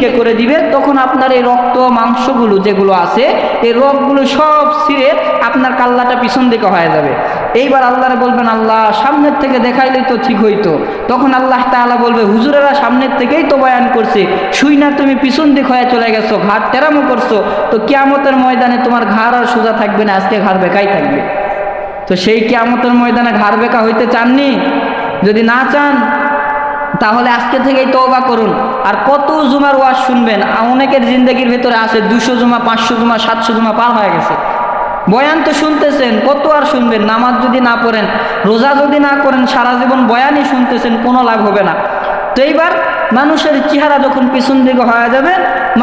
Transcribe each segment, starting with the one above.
দিকে করে দিবে, তখন আপনার এই রক্ত, মাংসগুলো যেগুলো আছে, এই রোগগুলো সব ছিঁড়ে আপনার কাল্লাটা পিছন দিকে হয়ে যাবে। এইবার আল্লাহরে বলবেন, আল্লাহ, সামনের থেকে দেখাইলেই তো ঠিক হইতো। তখন আল্লাহ তাআলা বলবে, হুজুরেরা সামনের থেকেই তো বয়ান করছে। শুই না, তুমি পিছন দিক হয়ে চলে গেছো ঘাট তেরামো করছ। তো কেয়ামতের ময়দানে তোমার ঘাড় আর সোজা থাকবে না, আজকে ঘাড় বেকাই থাকবে। তো সেই কেয়ামতের ময়দানে ঘাড় বেকা হইতে চাননি? যদি না চান তাহলে আজকে থেকেই তওবা করুন। আর কত জুমার ওয়াজ শুনবেন অনেকের জিন্দগির ভেতরে আছে দুশো জুমা, পাঁচশো জুমা, সাতশো জুমা পার হয়ে গেছে। বয়ান তো শুনতেছেন, কত আর শুনবেন? নামাজ যদি না পড়েন, রোজা যদি না করেন, সারা জীবন বয়ানই শুনতেছেন, কোনো লাভ হবে না। তো এইবার মানুষের চেহারা যখন পিছন দিকে হওয়া যাবে,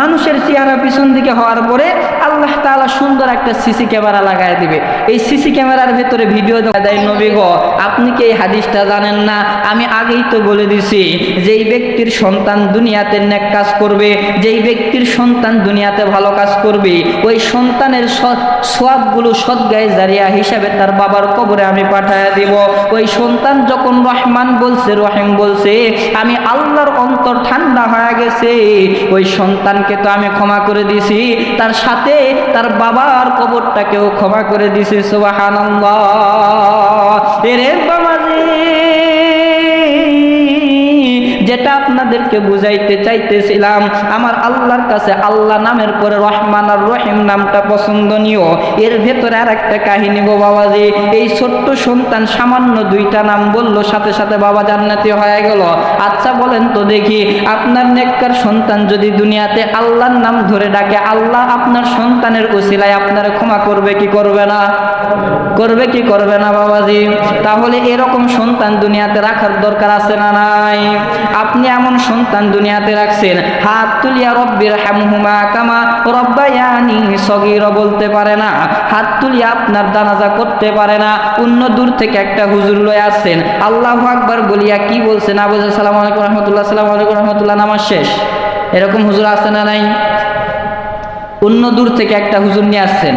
মানুষের চেহারা পিছন দিকে হওয়ার পরে আল্লাহ তাআলা সুন্দর একটা সিসি ক্যামেরা লাগাই দিবে। এই সিসি ক্যামেরার ভেতরে ভিডিও দেয়, নবী গো, আপনি কি এই হাদিসটা জানেন না? আমি আগেই তো বলে দিছি, যেই ব্যক্তির সন্তান দুনিয়াতে নেক কাজ করবে, যেই ব্যক্তির সন্তান দুনিয়াতে ভালো কাজ করবে, ওই সন্তানের সবগুলো সদ্গায় জারিয়া হিসাবে তার বাবার কবরে আমি পাঠায় দিব। ওই সন্তান যখন রহমান বলছে, রহিম বলছে, আমি আল্লাহর অন্তর ঠান্ডা হয়ে গেছে। ওই সন্তানকে তো আমি ক্ষমা করে দিছি। তার সাথে তার বাবার কবরটাকেও ক্ষমা করে দিছি সুবাহ এরে আপনাদেরকে বুঝাইতে চাইতেছিলাম, আমার আল্লাহর কাছে আল্লাহ নামের পরে রহমান আর রহিম নামটা পছন্দনীয়। এর ভেতরে আর একটা কাহিনী গো বাবাজি, এই ছোট্ট সন্তান সামান্য দুইটা নাম বলল, সাথে সাথে বাবা জান্নাতি হয়ে গেল। আচ্ছা বলেন তো দেখি, আপনার নেককার সন্তান যদি দুনিয়াতে আল্লাহর নাম ধরে ডাকে, আল্লাহ আপনার সন্তানের উসিলায় আপনার ক্ষমা করবে কি করবে না? করবে কি করবে না বাবাজি? তাহলে এরকম সন্তান দুনিয়াতে রাখার দরকার আছে না নাই? আপনি এমন সন্তান দুনিয়াতে রাখছেন, হাত তুলিয়া রব্বির হামহুমা কামা রব্বায়ানি সগির বলতে পারে না। হাত তুলিয়া আপনার দানাজা করতে পারে না। অন্য দূর থেকে একটা হুজুর লয়ে আসছেন। আল্লাহ আকবার বলিয়া কি বলছে না বলছে, সালাম আলাইকুম রহমতুল্লাহ, সালাম আলাইকুম রহমতুল্লাহ, নামাজ শেষ। এরকম হুজুর আছে না নাই? অন্য দূর থেকে একটা হুজুর নিয়ে আসছেন।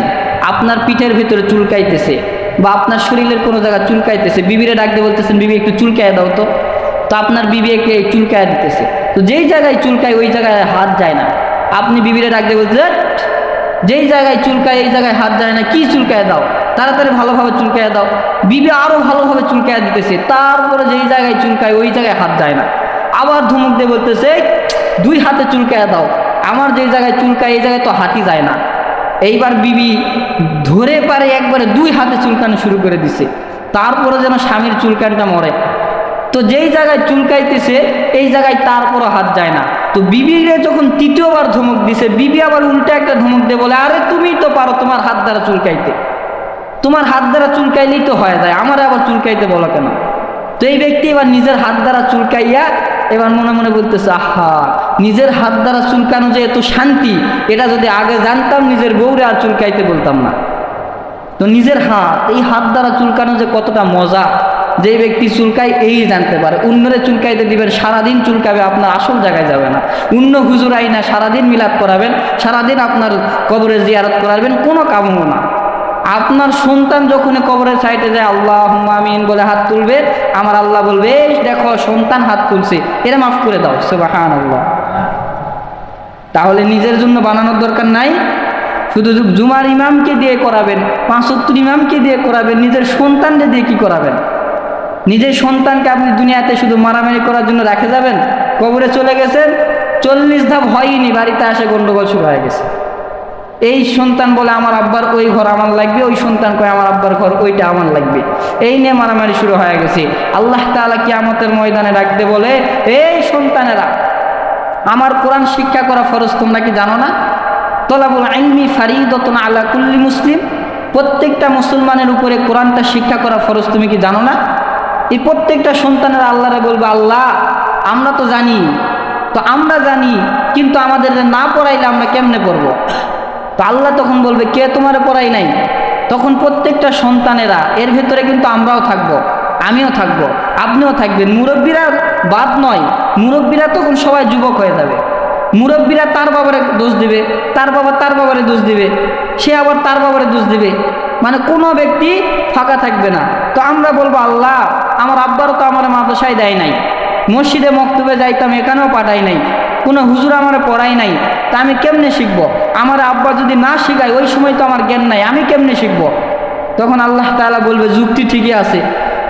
আপনার পিঠের ভিতরে চুলকাইতেছে বা আপনার শরীরের কোনো জায়গা চুলকাইতেছে। বিবিরে ডাক দিয়ে বলতেছেন, বিবি, একটু চুলকায় দাও তো। তো আপনার বিবি একে চুলকায় দিতেছে। তো যেই জায়গায় চুলকায়, ওই জায়গায় হাত যায় না। আপনি বিবিরে ডাক দিয়ে বলতে যেই জায়গায় চুলকায়, এই জায়গায় হাত যায় না, কি চুলকায় দাও? তাড়াতাড়ি ভালোভাবে চুলকায় দাও। বিবি আরও ভালোভাবে চুলকায় দিতেছে। তারপরে যেই জায়গায় চুলকায়, ওই জায়গায় হাত যায় না। আবার ধমক দিয়ে বলতেছে দুই হাতে চুলকায় দাও। আমার যেই জায়গায় চুলকায়, এই জায়গায় তো হাতই যায় না। এইবার বিবি ধরে পারে একবারে দুই হাতে চুলকানো শুরু করে দিছে। তারপরে যেন স্বামীর চুলকানটা মরে। তো যেই জায়গায় চুলকাইতেছে, এই জায়গায় তারপরও হাত যায় না। তো বিবিরে যখন তৃতীয়বার ধমক দিছে, বিবি আবার উল্টা একটা ধমক দিয়ে বলে, আরে তুমি তো পারো তোমার হাত দ্বারা চুলকাইতে। তোমার হাত দ্বারা চুলকাইলেই তো হয়ে যায়, আমার আবার চুলকাইতে বলো কেন? তো এই ব্যক্তি এবার নিজের হাত দ্বারা চুলকাইয়া এবার মনে মনে বলতেছে, আহা, নিজের হাত দ্বারা চুলকানো যে এত শান্তি, এটা যদি আগে জানতাম নিজের বউরে আর চুলকাইতে বলতাম না। তো নিজের হাত, এই হাত দ্বারা চুলকানো যে কতটা মজা যে ব্যক্তি চুলকায় এই জানতে পারে। অন্যরে চুলকাইতে দিবেন, সারাদিন চুলকাবে, আপনার আসল জায়গায় যাবে না। অন্য হুজুর আইনা সারাদিন মিলাদ করাবেন, সারাদিন আপনার কবরে জিয়ারত করাবেন, কোনো কামও না। আপনার সন্তান যখন কবরের সাইডে যায় আল্লাহ আমিন বলে হাত তুলবে, আমার আল্লাহ বলবে দেখো, সন্তান হাত তুলছে এরা মাফ করে দাও সুবাহান আল্লাহ তাহলে নিজের জন্য বানানোর দরকার নাই। শুধু জুমার ইমামকে দিয়ে করাবেন, পাঁচত্তর ইমামকে দিয়ে করাবেন, নিজের সন্তানকে দিয়ে কি করাবেন? নিজের সন্তানকে আপনি দুনিয়াতে শুধু মারামারি করার জন্য রেখে যাবেন? কবরে চলে গেছেন? চল্লিশ ধাপ হয়নি, বাড়িতে আসে গন্ডগোল শুরু হয়ে গেছে। এই সন্তান বলে, আমার আব্বার ওই ঘর আমার লাগবে, ওই সন্তান কয়, আমার আব্বার ঘর ওইটা আমার লাগবে। এই নিয়ে মারামারি শুরু হয়ে গেছে। আল্লাহ তাআলা কিয়ামতের ময়দানে ডাকতে বলে, এই সন্তানেরা, আমার কোরআন শিক্ষা করা ফরজ তোমরা কি জানো না? তলাবুল আইনি ফারিদতন আলা কুল্লি মুসলিম। প্রত্যেকটা মুসলমানের উপরে কোরআনটা শিক্ষা করা ফরজ তুমি কি জানো না? এই প্রত্যেকটা সন্তানের আল্লাহরা বলবে, আল্লাহ, আমরা তো জানি। তো আমরা জানি, কিন্তু আমাদের না পড়াইলে আমরা কেমনে পড়ব? তো আল্লাহ তখন বলবে, কে তোমার পড়াই নাই? তখন প্রত্যেকটা সন্তানেরা, এর ভেতরে কিন্তু আমরাও থাকব, আমিও থাকব, আপনিও থাকবেন। মুরব্বীরা বাদ নয়, মুরব্বীরা তখন সবাই যুবক হয়ে যাবে। মুরব্বীরা তার বাবারে দোষ দিবে, তার বাবা তার বাবারে দোষ দিবে, সে আবার তার বাবারে দোষ দিবে। মানে কোনো ব্যক্তি ফাঁকা থাকবে না। তো আমরা বলব, আল্লাহ আমার আব্বারও তো আমার মাদ্রাসায় দেয় নাই। মসজিদে মক্তবে যাইতাম, এখানেও পাঠাই নাই। কোনো হুজুর আমার পড়াই নাই। তা আমি কেমনে শিখব? আমার আব্বা যদি না শিখায়, ওই সময় তো আমার জ্ঞান নাই। আমি কেমনে শিখব? তখন আল্লাহ তাআলা বলবে, যুক্তি ঠিকই আছে।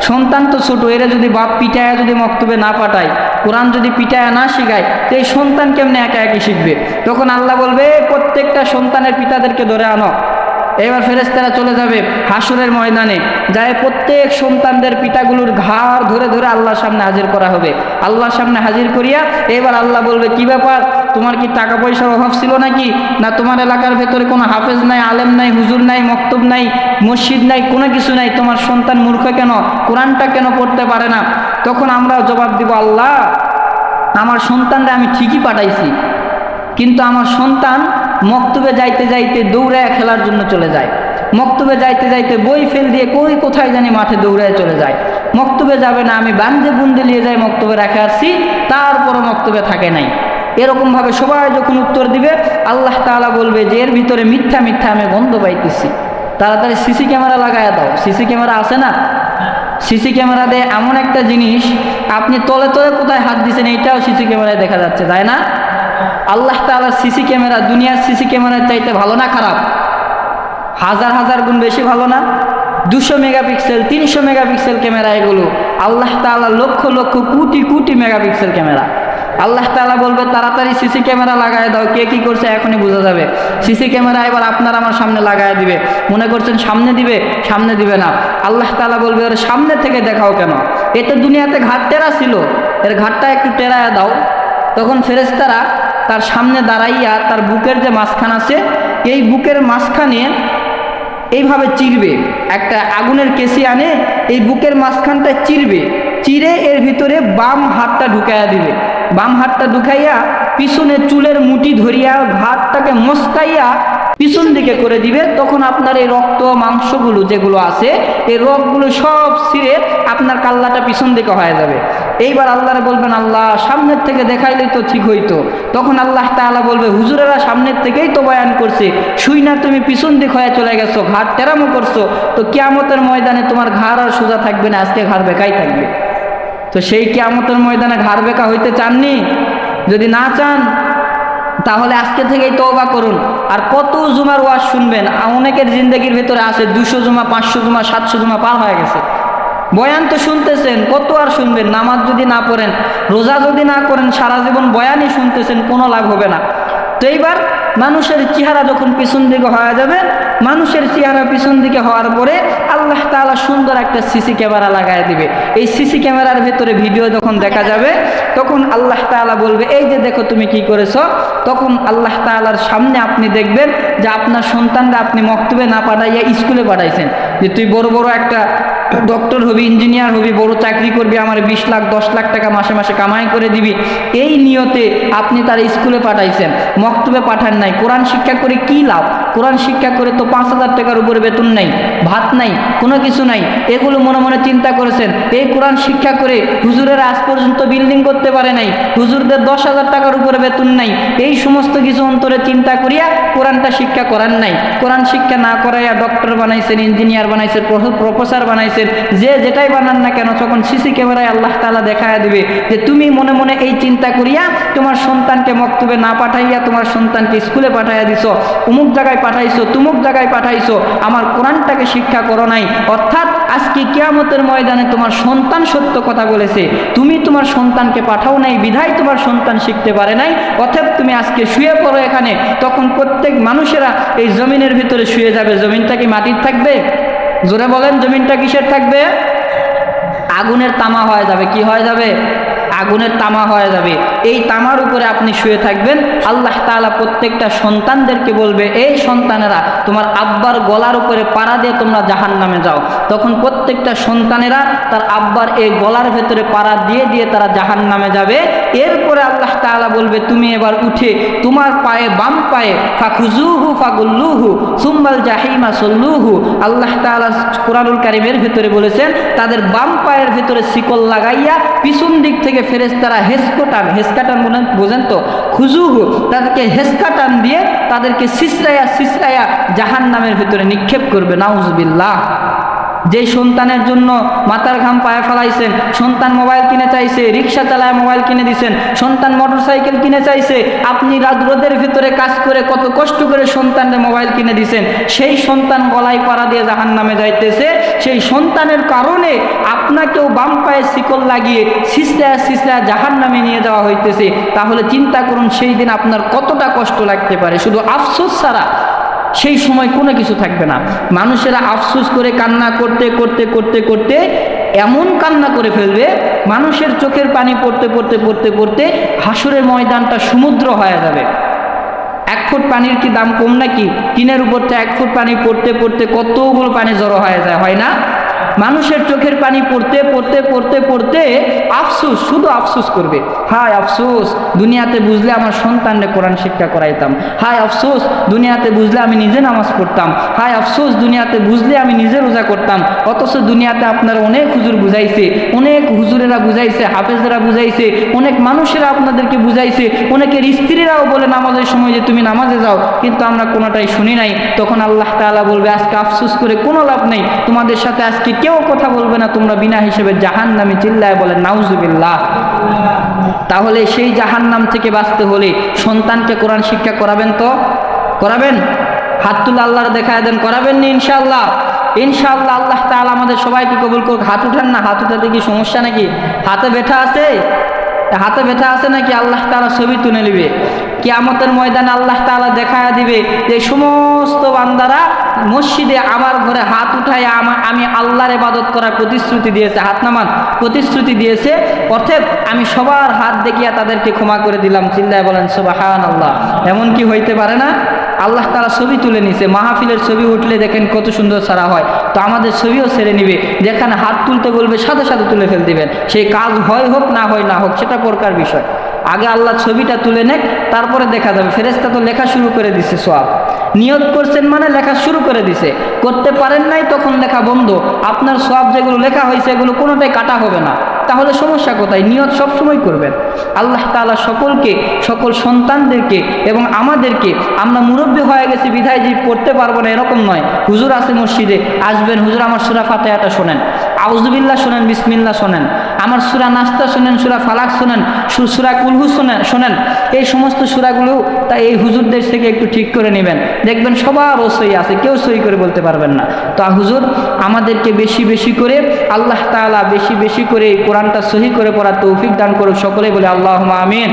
সন্তান তো ছোট, এরা যদি বাপ পিটায়া যদি মক্তবে না পাঠায়, কোরআন যদি পিটায়া না শিখায়, তো এই সন্তান কেমনে একা একই শিখবে? তখন আল্লাহ বলবে প্রত্যেকটা সন্তানের পিতাদেরকে ধরে আনো। এবার ফেরেস্তারা চলে যাবে হাসুরের ময়দানে। যায় প্রত্যেক সন্তানদের পিতাগুলোর ঘাড় ধরে ধরে আল্লাহর সামনে হাজির করা হবে। আল্লাহর সামনে হাজির করিয়া এবার আল্লাহ বলবে, কি ব্যাপার? তোমার কি টাকা পয়সার অভাব ছিল নাকি? না তোমার এলাকার ভেতরে কোনো হাফেজ নাই, আলেম নাই, হুজুর নাই, মক্তব নাই, মসজিদ নাই, কোনো কিছু নাই? তোমার সন্তান মূর্খ কেন? কোরআনটা কেন পড়তে পারে না? তখন আমরা জবাব দিব, আল্লাহ, আমার সন্তানরা আমি ঠিকই পাঠাইছি। কিন্তু আমার সন্তান মক্তবে যাইতে যাইতে দৌড়ায় খেলার জন্য চলে যায়। মক্তবে যাইতে যাইতে বই ফেল দিয়ে কই কোথায় জানি মাঠে দৌড়ায় চলে যায়। মক্তবে যাবে না, আমি বান্ধে বুন্দে নিয়ে যাই মক্তবে রেখে আসছি, তারপরও মক্তবে থাকে নাই। এরকমভাবে সবাই যখন উত্তর দিবে, আল্লাহ তাআলা বলবে যে এর ভিতরে মিথ্যা মিথ্যা আমি গন্ধ পাইতেছি। তাড়াতাড়ি সিসি ক্যামেরা লাগায় দাও। সিসি ক্যামেরা আছে না? সিসি ক্যামেরা দিয়ে এমন একটা জিনিস, আপনি তলে তলে কোথায় হাত দিয়েছেন এইটাও সিসি ক্যামেরায় দেখা যাচ্ছে, তাই না? আল্লাহ তাআলার সিসি ক্যামেরা, দুনিয়ার সিসি ক্যামেরার চাইতে ভালো না খারাপ? হাজার হাজার গুণ বেশি ভালো না? দুশো মেগাপিক্সেল, তিনশো মেগাপিক্সেল ক্যামেরা এগুলো। আল্লাহ তাআলা লক্ষ লক্ষ কোটি কোটি মেগাপিক্সেল ক্যামেরা। আল্লাহ তাআলা বলবে, তাড়াতাড়ি সিসি ক্যামেরা লাগায় দাও, কে কি করছে এখনই বোঝা যাবে। সিসি ক্যামেরা এবার আপনার আমার সামনে লাগায় দিবে। মনে করছেন সামনে দিবে? সামনে দিবে না। আল্লাহ তাআলা বলবে ওর সামনে থেকে দেখাও কেন? এতে দুনিয়াতে ঘাট টেরা ছিল। এর ঘাটটা একটু টেরায় দাও। তখন ফেরেস্তারা তার সামনে দাঁড়াইয়া তার বুকের যে মাঝখান আছে, এই বুকের মাঝখানে এইভাবে চিরবে। একটা আগুনের কেসি আনে, এই বুকের মাঝখানটা চিরবে। চিরে এর ভিতরে বাম হাতটা ঢুকাইয়া দিবে। বাম হাতটা ঢুকাইয়া পিছনে চুলের মুঠি ধরিয়া হাতটাকে মস্কাইয়া পিছন দিকে করে দিবে। তখন আপনার এই রক্ত, মাংসগুলো যেগুলো আছে, এই রোগগুলো সব ছিঁড়ে আপনার কাল্লাটা পিছন দিকে হয়ে যাবে। এইবার আল্লাহরে বলবেন, আল্লাহ, সামনের থেকে দেখাইলেই তো ঠিক হইতো। তখন আল্লাহ তাআলা বলবে, হুজুরেরা সামনের থেকেই তো বয়ান করছে। শুই না তুমি, পিছন দিক হয়ে চলে গেছো ঘাট তেরামো করছ। তো কিয়ামতের ময়দানে তোমার ঘাড় আর সোজা থাকবে না, আজকে ঘাড় বেকাই থাকবে। তো সেই কিয়ামতের ময়দানে ঘাড় বেকা হইতে চাননি? যদি না চান, তাহলে আজকে থেকেই তওবা করুন। আর কত জুমার ওয়াজ শুনবেন, অনেকের জিন্দগির ভেতরে আছে দুশো জুমা, পাঁচশো জুমা, সাতশো জুমা পার হয়ে গেছে। বয়ান তো শুনতেছেন, কত আর শুনবেন? নামাজ যদি না পড়েন, রোজা যদি না করেন, সারা জীবন বয়ানই শুনতেছেন, কোনো লাভ হবে না। তো এইবার মানুষের চেহারা যখন পিছন দিকে হওয়া যাবে মানুষের চেহারা পিছন দিকে হওয়ার পরে আল্লাহ তাআলা সুন্দর একটা সিসি ক্যামেরা লাগায় দিবে। এই সিসি ক্যামেরার ভেতরে ভিডিও যখন দেখা যাবে, তখন আল্লাহ তাআলা বলবে, এই যে দেখো তুমি কি করেছ? তখন আল্লাহ তাআলার সামনে আপনি দেখবেন যে আপনার সন্তানরা আপনি মক্তবে না পাঠাইয়া স্কুলে পাঠাইছেন। যে তুই বড় বড় একটা ডক্টর হবি ইঞ্জিনিয়ার হবি, বড় চাকরি করবি, আমার বিশ লাখ, দশ লাখ টাকা মাসে মাসে কামাই করে দিবি। এই নিয়তে আপনি তার স্কুলে পাঠাইছেন। মক্তবে পাঠান নাই। কোরআন শিক্ষা করে কি লাভ? কোরআন শিক্ষা করে তো পাঁচ হাজার টাকার উপরে বেতন নাই, ভাত নাই, কোনো কিছু নাই। এগুলো মনে মনে চিন্তা করেছেন। এই কোরআন শিক্ষা করে হুজুরের আজ পর্যন্ত বিল্ডিং করতে পারে নাই, হুজুরদের দশ হাজার টাকার উপরে বেতন নাই। এই সমস্ত কিছু অন্তরে চিন্তা করিয়া কোরআনটা শিক্ষা করার নাই। কোরআন শিক্ষা না করাইয়া ডক্টর বানাইছেন, ইঞ্জিনিয়ার বানাইছেন প্রফেসর বানাইছেন, যে যেটাই বানান না কেন, তখন সিসি ক্যামেরায় আল্লাহ তাআলা দেখায় দিবে যে তুমি মনে মনে এই চিন্তা করিয়া তোমার সন্তানকে মক্তবে না পাঠাইয়া তোমার সন্তানকে স্কুলে পাঠাইয়া দিছ, অমুক জায়গায় পাঠাইছো, তুমুক জায়গায় পাঠাইছো, আমার কোরআনটাকে শিক্ষা করো নাই। অর্থাৎ আজকে কিয়ামতের ময়দানে তোমার সন্তান সত্য কথা বলেছে। তুমি তোমার সন্তানকে পাঠাও নাই, বিধায় তোমার সন্তান শিখতে পারে নাই। অর্থাৎ তুমি আজকে শুয়ে পড়ো এখানে। তখন প্রত্যেক মানুষেরা এই জমিনের ভিতরে শুয়ে যাবে। জমিনটা কি মাটির থাকবে? জোরে বলেন, জমিনটা কিসের থাকবে? আগুনের তামা হয়ে যাবে। কি হয়ে যাবে? আগুনের তামা হয়ে যাবে। এই তামার উপরে আপনি শুয়ে থাকবেন। আল্লাহ তাআলা প্রত্যেকটা সন্তানদেরকে বলবে, এই সন্তানেরা, তোমার আব্বার গলার উপরে পাড়া দিয়ে তোমরা জাহান নামে যাও। তখন প্রত্যেকটা সন্তানেরা তার আব্বার এই গলার ভেতরে পাড়া দিয়ে দিয়ে তারা জাহান নামে যাবে। এরপরে আল্লাহ তাআলা বলবে, তুমি এবার উঠে তোমার পায়ে বাম পায়ে ফাখুজুহু ফাগুল্লুহু সুম্বাল জাহিমা সল্লুহু। আল্লাহ তাআলা কোরআনুল কারিমের ভেতরে বলেছেন, তাদের বাম পায়ের ভেতরে শিকল লাগাইয়া পিছন দিক থেকে ফেরেশতারা হেসকো টান হেসকা টান বলেন বোঝেন তো, খুজুহু, তাদেরকে হেসকা টান দিয়ে তাদেরকে সিসরাইয়া সিসরাইয়া জাহান নামের ভিতরে নিক্ষেপ করবে, নাউজবিল্লাহ। যেই সন্তানের জন্য মাথার ঘাম পায়ে ফেলাইছেন, সন্তান মোবাইল কিনে চাইছে, রিক্সা চালায় মোবাইল কিনে দিছেন, সন্তান মোটর সাইকেল কিনে চাইছে, আপনি রাত রোদের ভিতরে কাজ করে কত কষ্ট করে সন্তানের মোবাইল কিনে দিছেন, সেই সন্তান গলায় পাড়া দিয়ে জাহান নামে যাইতেছে, সেই সন্তানের কারণে আপনাকেও বাম পায়ে শিকল লাগিয়ে সিসরা সিসরা জাহান নামে নিয়ে যাওয়া হইতেছে। তাহলে চিন্তা করুন, সেই দিন আপনার কতটা কষ্ট লাগতে পারে। শুধু আফসোস ছাড়া সেই সময় কোনো কিছু থাকবে না। মানুষেরা আফসুস করে, কান্না করতে করতে করতে করতে এমন কান্না করে ফেলবে, মানুষের চোখের পানি পড়তে পড়তে পড়তে পড়তে হাসুরের ময়দানটা সমুদ্র হয়ে যাবে। এক ফুট পানির কি দাম কম নাকি? টিনের উপর তো এক ফুট পানি পড়তে পড়তে কতগুলো পানি জড়ো হয়ে যায়, হয় না? মানুষের চোখের পানি পড়তে পড়তে পড়তে পড়তে আফসুস, শুধু আফসুস করবে। হায় আফসোস, দুনিয়াতে বুঝলে আমার সন্তানরে কোরআন শিক্ষা করাইতাম। হায় আফসোস, দুনিয়াতে বুঝলে আমি নিজে নামাজ পড়তাম। হায় আফসোস, দুনিয়াতে বুঝলে আমি নিজে রোজা করতাম। অথচ দুনিয়াতে আপনারা অনেক হুজুর বুঝাইছে, অনেক হুজুরেরা বুঝাইছে, হাফেজরা বুঝাইছে, অনেক মানুষেরা আপনাদেরকে বুঝাইছে, অনেকের স্ত্রীরাও বলে নামাজের সময় যে তুমি নামাজে যাও, কিন্তু আমরা কোনোটাই শুনি নাই। তখন আল্লাহ তাআলা বলবে, আজকে আফসোস করে কোনো লাভ নেই। তোমাদের সাথে আজকে কেউ কথা বলবে না, তোমরা বিনা হিসেবে জাহান নামে চিল্লায় বলে, নাউজুবিল্লাহ। তাহলে সেই জাহান নাম থেকে বাঁচতে হলে সন্তানকে কোরআন শিক্ষা করাবেন তো? করাবেন? হাত তুলে আল্লাহর দেখায় দেন, করাবেন নি ইনশাল্লাহ ইনশাল্লাহ আল্লাহ তাআলা আমাদের সবাইকে কবুল করুক। হাত উঠান না, হাত উঠাতে কি সমস্যা নাকি? হাতে ব্যথা আছে? হাতে ব্যথা আছে নাকি আল্লাহ তালা ছবি তুলে নেবে? কিয়ামতের ময়দানে আল্লাহ তালা দেখা দিবে যে সমস্ত বান্দারা মসজিদে আমার ঘরে হাত উঠায় আমি আল্লাহর ইবাদত করার প্রতিশ্রুতি দিয়েছে, হাত নামান প্রতিশ্রুতি দিয়েছে। অর্থাৎ আমি সবার হাত দেখিয়া তাদেরকে ক্ষমা করে দিলাম। চিল্লায় বলেন সোবাহান আল্লাহ এমন কি হইতে পারে না? আল্লাহ তারা ছবি তুলে নিছে, মাহফিলের ছবি উঠলে দেখেন কত সুন্দর সারা হয়। তো আমাদের ছবিও ছেড়ে নিবে, যেখানে হাত তুলতে বলবে, সাথে সাথে তুলে ফেল দিবেন। সেই কাজ হয় হোক, না হয় না হোক, সেটা প্রকার বিষয়। আগে আল্লাহ ছবিটা তুলে নেক, তারপরে দেখা যাবে। ফেরেস্তা তো লেখা শুরু করে দিছে সব নিয়ত করছেন মানে লেখা শুরু করে দিছে। করতে পারেন নাই, তখন লেখা বন্ধ। আপনার সব যেগুলো লেখা হয়েছে, এগুলো কোনোটাই কাটা হবে না। তাহলে সমস্যা কোথায়? নিয়ত সবসময় করবেন। আল্লাহ তাআলা সকলকে, সকল সন্তানদেরকে এবং আমাদেরকে, আমরা মুরব্বী হয়ে গেছি, বিধায় যে পড়তে পারব না, এরকম নয়। হুজুর আছে মসজিদে, আসবেন। হুজুর আমার সুরা ফাতেহাটা শোনেন। আউজবিল্লা শোনেন বিসমিল্লা শোনেন। আমার সুরা নাস্তা শোনেন, সুরা ফালাক শোনেন, সুরা কুলহু শোনেন শোনেন। এই সমস্ত সুরাগুলো তা এই হুজুরদের থেকে একটু ঠিক করে নেবেন। দেখবেন সবার সই আছে, কেউ সই করে বলতে পারবেন না। তো হুজুর, আমাদেরকে বেশি বেশি করে আল্লাহ তালা বেশি বেশি করে এই কোরআনটা সহি করে পড়ার তৌফিক দান করুক সকলে বলে আল্লাহ আমিন।